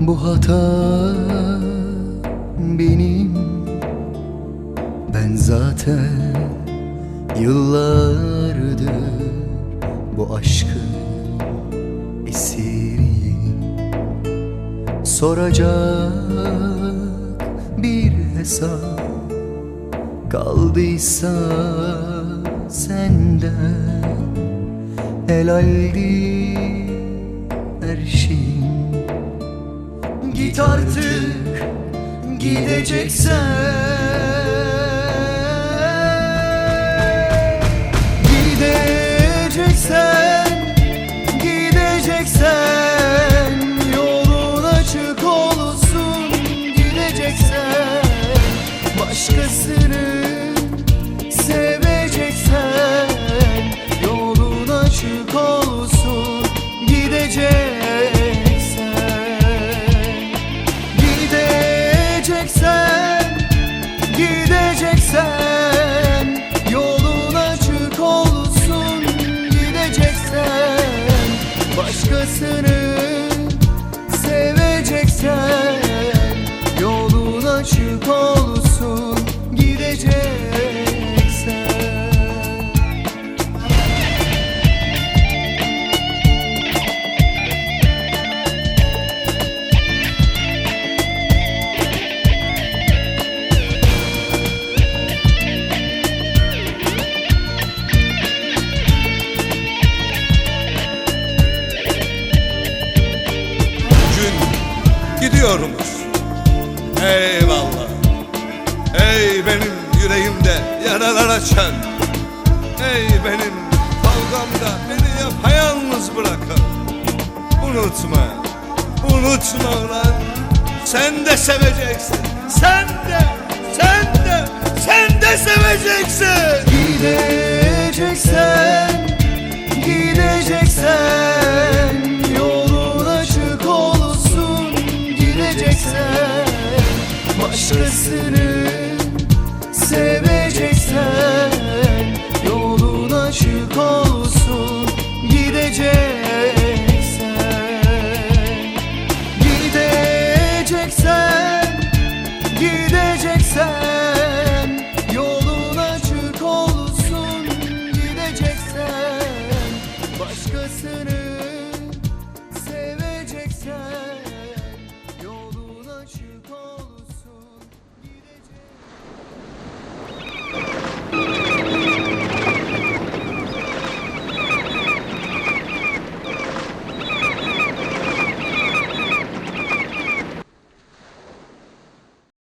Bu hata benim. Ben zaten yıllardır bu aşkın esiriyim. Soracak bir hesap kaldıysa senden Helaldi her şeyin Git artık. Gideceksen Başkasını gidiyormuş Eyvallah. Ey benim yüreğimde yaralar açan. Ey benim kavgamda beni yapayalnız bırakan. Unutma, unutma ulan. Sen de seveceksin, sen de, sen de, sen de seveceksin. Gideceksen, gideceksen başkasını seveceksen Yolun açık olsun gideceksen. Gideceksen, gideceksen Yolun açık olsun gideceksen. Başkasını